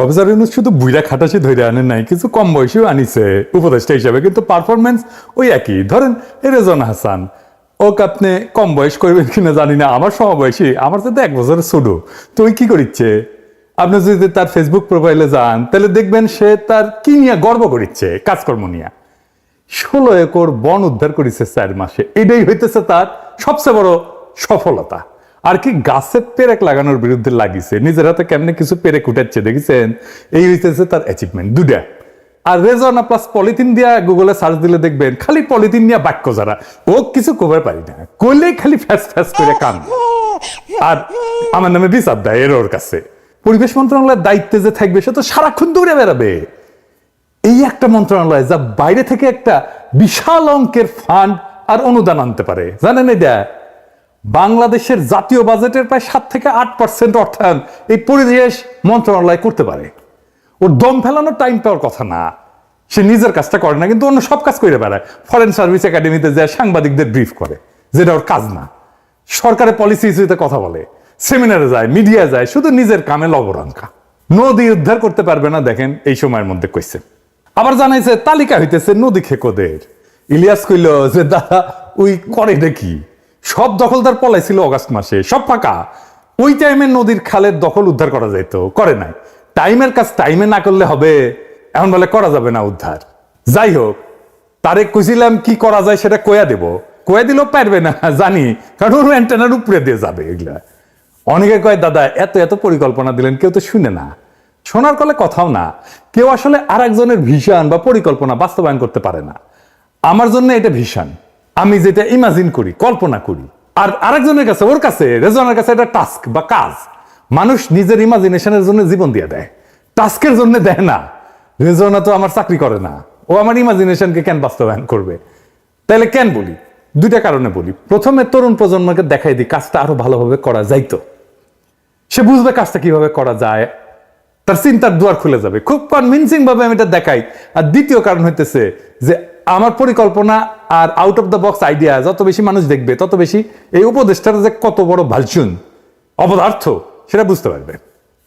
Professor Yunus শুধু বুইরা খাটাসি ধরে আনেন নাই, কিছু কম বয়সীও আনিছে। উপদেষ্টা হিসাবে কিন্তু পারফরমেন্স ওই একই। ধরেন, রেজন হাসান। আপনি কম বয়স করবেন কিনা জানি না, আমার সমবয়সী, আমার সাথে এক বছরের ছোট। তো ওই কি করিচ্ছে? আপনি যদি তার ফেসবুক প্রোফাইলে যান, তাহলে দেখবেন সে তার কি নিয়ে গর্ব করিচ্ছে, কাজকর্ম নিয়ে। ষোলো একর বন উদ্ধার করেছে চার মাসে। এটাই হইতেছে তার সবচেয়ে বড় সফলতা। আর কি গাছের পেরেক লাগানোর বিরুদ্ধে লাগিয়েছে নিজের হাতে কেমনে কিছু পেরেক উঠাচ্ছে, দেখেছেন? এই হইতেছে তার অ্যাচিভমেন্ট দুটা আর রেজনা প্লাস পলিথিন দিয়া গুগলে সার্চ দিলে দেখবেন, খালি পলিথিন নিয়ে বাক্য যারা, ও কিছু কবার পারি না। করলেই খালি ফ্যাস ফ্যাস করে কান। আর আমার নামে বিচার দেয় এর ওর কাছে। পরিবেশ মন্ত্রণালয়ের দায়িত্বে যে থাকবে, সে তো সারাক্ষণ দৌড়ে বেড়াবে। এই একটা মন্ত্রণালয় যা বাইরে থেকে একটা বিশাল অঙ্কের ফান্ড আর অনুদান আনতে পারে। জানেন এটা? বাংলাদেশের জাতীয় বাজেটের প্রায় সাত থেকে আট পার্সেন্ট অর্থায়ন এই পরিবেশ মন্ত্রণালয় করতে পারে। ওর দম ফেলানোর টাইম পাওয়ার কথা না। সে নিজের কাজটা করে না, কিন্তু অন্য সব কাজ করে বেড়ায়। ফরেন সার্ভিস একাডেমিতে যায়, সাংবাদিকদের ব্রিফ করে, যেটা ওর কাজ না। সরকারের পলিসি ইস্যুতে কথা বলে সেমিনারে যায় মিডিয়া যায়, শুধু নিজের কামে লবরঙ্কা নদী উদ্ধার করতে পারবে না, দেখেন, এই সময়ের মধ্যে কইছে। আবার জানাইছে, তালিকা হইতেছে নদী খেকোদের। ইলিয়াস কইল যে, দাদা, ওই করে দেখি সব দখলদার পলাইছিল অগাস্ট মাসে, সব ফাঁকা। ওই টাইমে নদীর খালের দখল উদ্ধার করা যাইতো, করে নাই। টাইমের কাজ টাইমে না করলে হবে, এখন বলে করা যাবে না উদ্ধার। যাই হোক তারে কইছিলাম কি করা যায় সেটা কয়া দেব। কয়া দিলেও পারবে না, জানি, কারণ ওর অ্যান্টেনার উপরে দিয়ে যাবে এগুলা। অনেকে কয়, দাদা, এত এত পরিকল্পনা দিলেন, কেউ তো শুনে না। শোনার কলে কথাও না। কেউ আসলে আর একজনের ভিশন বা পরিকল্পনা বাস্তবায়ন করতে পারে না। আমার জন্য এটা ভিশন। আমি যেটা ইমাজিন করি, কল্পনা করি, আর আরেকজনের কাছে, ওর কাছে রেজনের কাছে এটা টাস্ক বা কাজ। মানুষ নিজের ইমাজিনেশনের জন্য জীবন দিয়ে দেয়। টাস্কের জন্য দেয় না। রেজনা তো আমার চাকরি করে না। ও আমার ইমাজিনেশনকে কেন বাস্তবায়ন করবে? তাহলে কেন বলি? দুইটা কারণে বলি। প্রথমে তরুণ প্রজন্মকে দেখাই দিই, কাজটা আরও ভালোভাবে করা যাইতো। সে বুঝবে কাজটা কীভাবে করা যায়। তার চিন্তার দুয়ার খুলে যাবে। খুব কনভিনসিং ভাবে আমি এটা দেখাই। আর দ্বিতীয় কারণ হইতেছে যে আমার পরিকল্পনা আর out of the box idea যত বেশি মানুষ দেখবে, তত বেশি এই উপদেশটার যে কত বড় ভালচুন, অপদার্থ, সেটা বুঝতে পারবে।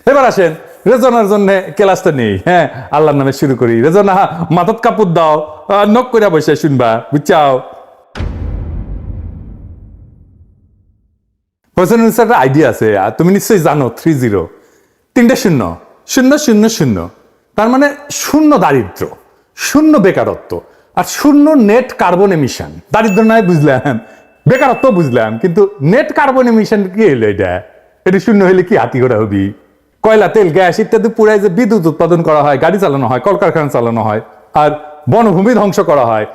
এবার আসেন, রেজনার জন্য ক্লাসটা নেই হ্যাঁ আল্লাহর নামে শুরু করি। রেজনা মাথত কাপড় দাও নখ করে বসে শুনবা, বুঝছাও? একটা আইডিয়া আছে, আর তুমি নিশ্চয়ই জানো থ্রি জিরো তিনটে শূন্য শূন্য শূন্য শূন্য। তার মানে শূন্য দারিদ্র, শূন্য বেকারত্ব। আর শূন্য নেট কার্বন এমিশন দারিদ্র নয় বুঝলাম বেকারত্ব বুঝলাম কিন্তু নেট কার্বন এমিশন কি হলো এটা? এটা শূন্য হলে কি হাতি ঘোড়া হবি? কয়লা, তেল, গ্যাস ইত্যাদি পুরাই যে বিদ্যুৎ উৎপাদন করা হয়, গাড়ি চালানো হয়, কলকারখানা চালানো হয়, আর বনভূমি ধ্বংস করা হয়,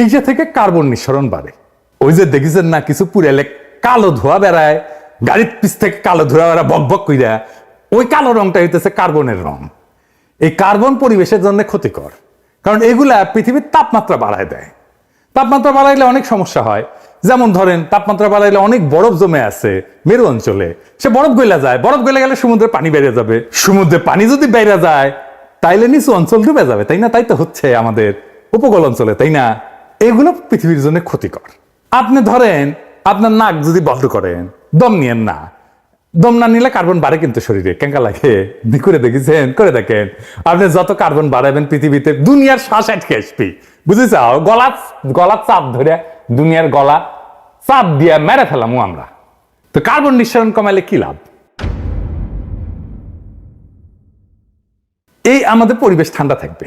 এই যে থেকে কার্বন নিঃসরণ বাড়ে। ওই যে দেখিছেন না, কিছু পুরালে কালো ধোয়া বেড়ায়, গাড়ির পিছ থেকে কালো ধোয়া বেড়া বক বক কইরা, ওই কালো রংটা হইতেছে কার্বনের রং। এই কার্বন পরিবেশের জন্য ক্ষতিকর। কারণ এগুলা পৃথিবীর তাপমাত্রা বাড়ায় দেয়। তাপমাত্রা বাড়াইলে অনেক সমস্যা হয়। যেমন ধরেন, তাপমাত্রা বাড়াইলে অনেক বরফ জমে আছে মেরু অঞ্চলে। সে বরফ গইলা যায়। বরফ গইলে গেলে সমুদ্রের পানি বেড়ে যাবে। সমুদ্রে পানি যদি বেড়ে যায়, তাইলে নিচু অঞ্চল ডুবে যাবে। তাই না? তাই তো হচ্ছে আমাদের উপকূল অঞ্চলে, তাই না? এগুলো পৃথিবীর জন্য ক্ষতিকর। আপনি ধরেন, আপনার নাক যদি বন্ধ করেন, দম নিয়েন না। দম না নিলে কার্বন বাড়ে কিন্তু শরীরে। কেঙ্কা লাগে? করে দেখেছেন? করে দেখেন। আপনি যত কার্বন বাড়াবেন পৃথিবীতে দুনিয়ার শ্বাস আটকে আসবি। বুঝেছ গলা গলা চাপ ধরে দুনিয়ার গলা চাপ দিয়ে মেরে ফেলামু আমরা। তো কার্বন নিঃসরণ কমাইলে কি লাভ? এই আমাদের পরিবেশ ঠান্ডা থাকবে।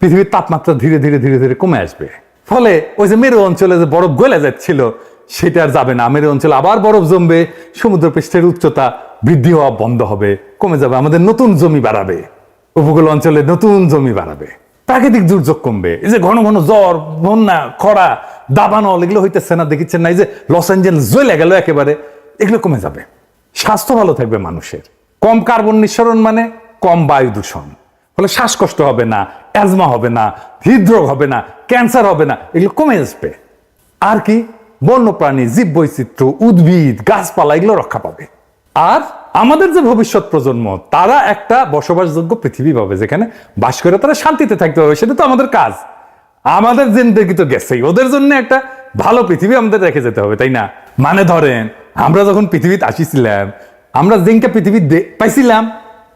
পৃথিবীর তাপমাত্রা ধীরে ধীরে ধীরে ধীরে কমে আসবে। ফলে ওই যে মেরু অঞ্চলে যে বরফ গলে যাচ্ছিল সেটা আর যাবে না। মেরু অঞ্চলে আবার বরফ জমবে সমুদ্র পৃষ্ঠের উচ্চতা বৃদ্ধি হওয়া বন্ধ হবে, কমে যাবে, আমাদের নতুন জমি বাড়াবে, উপকূল অঞ্চলে নতুন জমি বাড়াবে। প্রাকৃতিক দুর্যোগ কমবে। এই যে ঘন ঘন জ্বর, বন্যা, খরা, দাবানল, এগুলো হইতেছে না, দেখিচ্ছেন না, এই যে লস অ্যাঞ্জেলস জ্বলে গেল একেবারে, এগুলো কমে যাবে। স্বাস্থ্য ভালো থাকবে মানুষের। কম কার্বন নিঃসরণ মানে কম বায়ু দূষণ। ফলে শ্বাসকষ্ট হবে না, অ্যাজমা হবে না, হৃদরোগ হবে না, ক্যান্সার হবে না, এগুলো কমে আসবে। আর কি? বন্যপ্রাণী জীব বৈচিত্র্য উদ্ভিদ, গাছপালা, এগুলো রক্ষা পাবে। আর আমাদের যে ভবিষ্যৎ প্রজন্ম, তারা একটা বসবাসযোগ্য পৃথিবী পাবে, যেখানে বাস করে তারা শান্তিতে থাকতে পারবে। সেটা তো আমাদের কাজ। আমাদের জিন্দগি তো গেছেই ওদের জন্য একটা ভালো পৃথিবী আমাদের রেখে যেতে হবে, তাই না? মানে ধরেন, আমরা যখন পৃথিবীতে আসিছিলাম, আমরা যেদিনকে পৃথিবী পাইছিলাম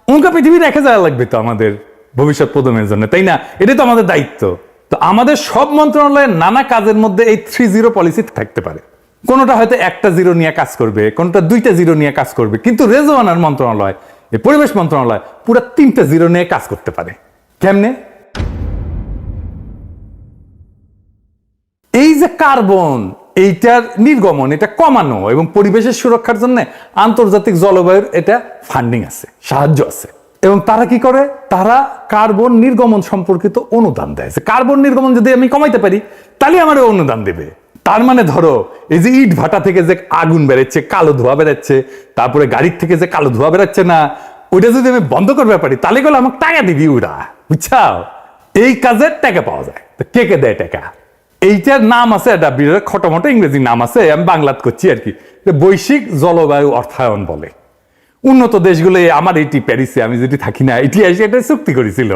উনকা পৃথিবী রেখে যাওয়া লাগবে তো আমাদের ভবিষ্যৎ প্রজন্মের জন্য, তাই না? এটাই তো আমাদের দায়িত্ব। তো আমাদের সব মন্ত্রণালয়ের নানা কাজের মধ্যে এই থ্রি জিরো পলিসি থাকতে পারে। কোনোটা হয়তো একটা জিরো নিয়ে কাজ করবে, কোনোটা দুইটা জিরো নিয়ে কাজ করবে, কিন্তু রেজওয়ানার মন্ত্রণালয়, এই পরিবেশ মন্ত্রণালয় পুরো তিনটা জিরো নিয়ে কাজ করতে পারে। কেমনে? এই যে কার্বন, এইটার নির্গমন, এটা কমানো এবং পরিবেশের সুরক্ষার জন্য আন্তর্জাতিক জলবায়ুর এটা ফান্ডিং আছে, সাহায্য আছে। এবং তারা কি করে? তারা কার্বন নির্গমন সম্পর্কিত অনুদান দেয়। কার্বন নির্গমন যদি আমি কমাইতে পারি, তাহলে আমার অনুদান দেবে। তার মানে ধরো, এই যে ইট ভাটা থেকে যে আগুন বেরোচ্ছে, কালো ধোয়া বেরোচ্ছে, তারপরে গাড়ির থেকে যে কালো ধোয়া বেরোচ্ছে না, ওইটা যদি আমি বন্ধ করতে পারি, তাহলে গেলে আমাকে টাকা দিবি ওরা। বুঝছাও? এই কাজের টাকা পাওয়া যায়। তো কে কে দেয় টাকা? এইটার নাম আছে, এটা বিরাট খটোমটো ইংরেজি নাম আছে, আমি বাংলাত করছি আর কি। বৈশ্বিক জলবায়ু অর্থায়ন বলে। উন্নত দেশগুলো আমার এটি প্যারিসে আমি যেটি থাকি না, এটি এসে এটা চুক্তি করেছিল।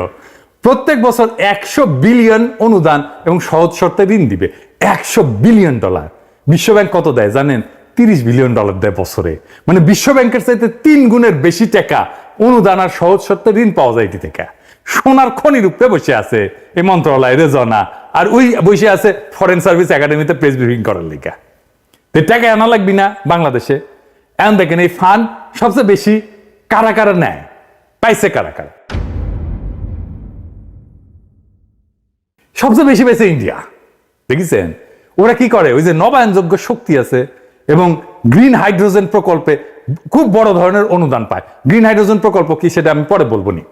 প্রত্যেক বছর একশো বিলিয়ন অনুদান এবং সহজ শর্তে ঋণ দিবে। একশো বিলিয়ন ডলার। বিশ্বব্যাংক কত দেয় জানেন? তিরিশ বিলিয়ন ডলার দেয় বছরে। মানে বিশ্ব ব্যাংকের চাইতে তিন গুণের বেশি টাকা অনুদান আর সহজ শর্তে ঋণ পাওয়া যায় এটি থেকে। সোনার খনি রূপে বসে আছে এই মন্ত্রণালয়, রেজনা। আর ওই বসে আছে ফরেন সার্ভিস একাডেমিতে প্রেস ব্রিফিং করার লিগা। টাকা আনা লাগবি না বাংলাদেশে। এখন দেখেন এই ফান্ড সবচেয়ে বেশি কারা কারা নেয়? পাইছে কারা কারা? সবচেয়ে বেশি পেয়েছে ইন্ডিয়া। দেখেছেন? ওরা কি করে? ওই যে নবায়নযোগ্য শক্তি আছে এবং গ্রিন হাইড্রোজেন প্রকল্পে খুব বড় ধরনের অনুদান পায়। গ্রিন হাইড্রোজেন প্রকল্প কি সেটা আমি পরে বলব নি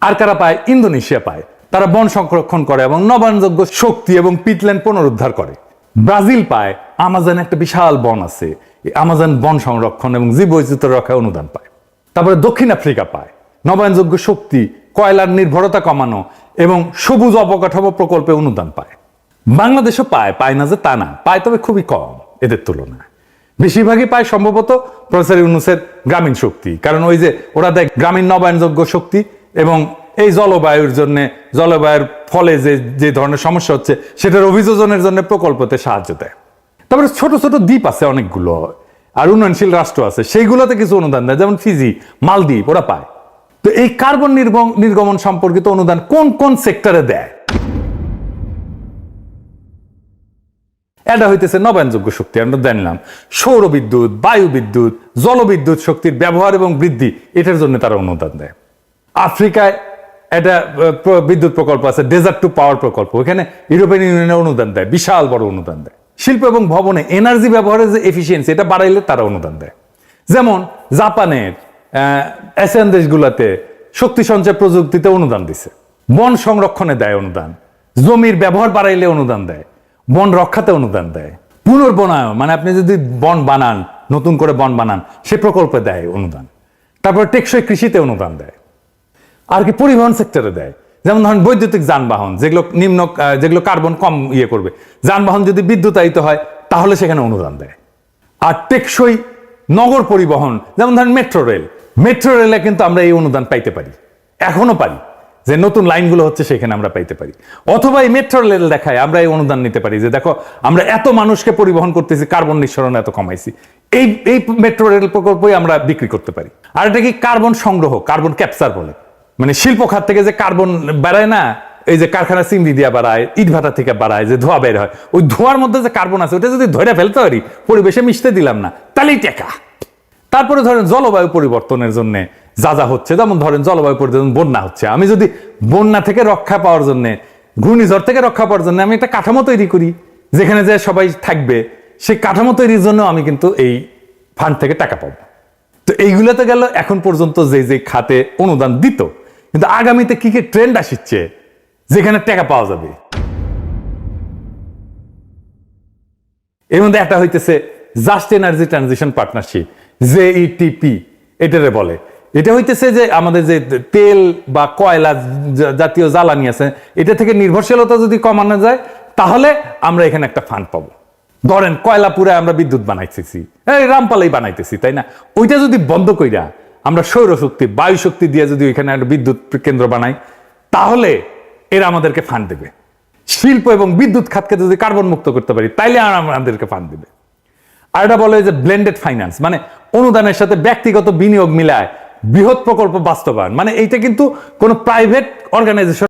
আর কারা পায়? ইন্দোনেশিয়া পায়। তারা বন সংরক্ষণ করে এবং নবায়নযোগ্য শক্তি এবং পিটল্যান্ড পুনরুদ্ধার করে। ব্রাজিল পায়, আমাজন একটা বিশাল বন আছে। আমাজন বন সংরক্ষণ এবং জীববৈচিত্র্য রক্ষায় অনুদান পায়। তারপরে দক্ষিণ আফ্রিকা পায়। নবায়নযোগ্য শক্তি, কয়লার নির্ভরতা কমানো এবং সবুজ অবকাঠামো প্রকল্পে অনুদান পায়। বাংলাদেশও পায় পায় না যে তা না, পায় তবে খুবই কম এদের তুলনায়। বেশিরভাগই পায় সম্ভবত প্রফেসর ইউনুসের গ্রামীণ শক্তি। কারণ ওই যে ওরা দেয় গ্রামীণ নবায়নযোগ্য শক্তি এবং এই জলবায়ুর জন্য, জলবায়ুর ফলে যে যে ধরনের সমস্যা হচ্ছে, সেটার অভিযোজনের জন্য প্রকল্পতে সাহায্য দেয়। তারপরে ছোট ছোট দ্বীপ আছে অনেকগুলো, আর উন্নয়নশীল রাষ্ট্র আছে, সেইগুলোতে কিছু অনুদান দেয়, যেমন ফিজি, মালদ্বীপ, ওরা পায়। তো এই কার্বন নির্গম- নির্গমন সম্পর্কিত অনুদান কোন কোন সেক্টরে দেয়? এটা হইতেছে নবায়নযোগ্য শক্তি, আমরা জানলাম। সৌর বিদ্যুৎ, বায়ু বিদ্যুৎ, জলবিদ্যুৎ শক্তির ব্যবহার এবং বৃদ্ধি, এটার জন্য তারা অনুদান দেয়। আফ্রিকায় একটা বিদ্যুৎ প্রকল্প আছে ডেজার্ট টু পাওয়ার প্রকল্প। ওখানে ইউরোপিয়ান ইউনিয়নের অনুদান দেয়, বিশাল বড় অনুদান দেয়। শিল্প এবং ভবনে এনার্জি ব্যবহারের যে এফিসিয়েন্সি এটা বাড়াইলে তারা অনুদান দেয়। যেমন জাপানের এশিয়ান দেশগুলোতে শক্তি সঞ্চয় প্রযুক্তিতে অনুদান দিছে। বন সংরক্ষণে দেয় অনুদান। জমির ব্যবহার বাড়াইলে অনুদান দেয়। বন রক্ষাতে অনুদান দেয়। পুনর্বনায়ন মানে আপনি যদি বন বানান, নতুন করে বন বানান, সে প্রকল্পে দেয় অনুদান। তারপর টেকসই কৃষিতে অনুদান দেয়। আর কি পরিবহন সেক্টরে দেয়। যেমন ধরেন বৈদ্যুতিক যানবাহন, যেগুলো নিম্ন যেগুলো কার্বন কম ইয়ে করবে। যানবাহন যদি বিদ্যুতায়িত হয়, তাহলে সেখানে অনুদান দেয়। আর টেকসই নগর পরিবহন, যেমন ধরেন মেট্রো রেল মেট্রো রেলে কিন্তু আমরা এই অনুদান পাইতে পারি। এখনও পারি। যে নতুন লাইনগুলো হচ্ছে সেখানে আমরা পাইতে পারি। অথবা এই মেট্রো রেল দেখায় আমরা এই অনুদান নিতে পারি যে, দেখো, আমরা এত মানুষকে পরিবহন করতেছি কার্বন নিঃসরণ এত কমাইছি। এই এই মেট্রো রেল প্রকল্পই আমরা বিক্রি করতে পারি। আর এটা কি কার্বন সংগ্রহ কার্বন ক্যাপচার বলে। মানে শিল্প খাত থেকে যে কার্বন বেড়ায় না, এই যে কারখানা চিমড়ি দিয়া বাড়ায়, ইট ভাটা থেকে বাড়ায়, যে ধোঁয়া বের হয়, ওই ধোঁয়ার মধ্যে যে কার্বন আছে ওটা যদি ধরে ফেলতে পারি, পরিবেশে মিশতে দিলাম না, তাহলেই টেকা। তারপরে ধরেন জলবায়ু পরিবর্তনের জন্য যা যা হচ্ছে, যেমন ধরেন জলবায়ু পরিবর্তন, বন্যা হচ্ছে। আমি যদি বন্যা থেকে রক্ষা পাওয়ার জন্য, ঘূর্ণিঝড় থেকে রক্ষা পাওয়ার জন্য আমি একটা কাঠামো তৈরি করি, যেখানে যে সবাই থাকবে, সেই কাঠামো তৈরির জন্য আমি কিন্তু এই ফান্ড থেকে টাকা পাবো। তো এইগুলোতে গেল এখন পর্যন্ত যে যে খাতে অনুদান দিত। কিন্তু আগামীতে কি কি ট্রেন্ড আসছে যেখানে টাকা পাওয়া যাবে। এর মধ্যে একটা হইতেছে just energy transition partnership JETP এটারে বলে। এটা হইতেছে যে আমাদের যে তেল বা কয়লা জাতীয় জ্বালানি আছে, এটা থেকে নির্ভরশীলতা যদি কমানো যায়, তাহলে আমরা এখানে একটা ফান্ড পাবো। ধরেন কয়লা পুরে আমরা বিদ্যুৎ বানাইতেছি। রামপালাই বানাইতেছি, তাই না? ওইটা যদি বন্ধ কইরা আমরা সৌরশক্তি বায়ু শক্তি দিয়ে যদি ওইখানে একটা বিদ্যুৎ কেন্দ্র বানাই, তাহলে এরা আমাদেরকে ফান্ড দেবে। শিল্প এবং বিদ্যুৎ খাতকে যদি কার্বন মুক্ত করতে পারি, তাইলে আমাদেরকে ফান্ড দেবে। আর এটা বলে যে ব্লেন্ডেড ফাইন্যান্স মানে অনুদানের সাথে ব্যক্তিগত বিনিয়োগ মিলায় বৃহৎ প্রকল্প বাস্তবায়ন। মানে এইটা কিন্তু কোনো প্রাইভেট অর্গানাইজেশন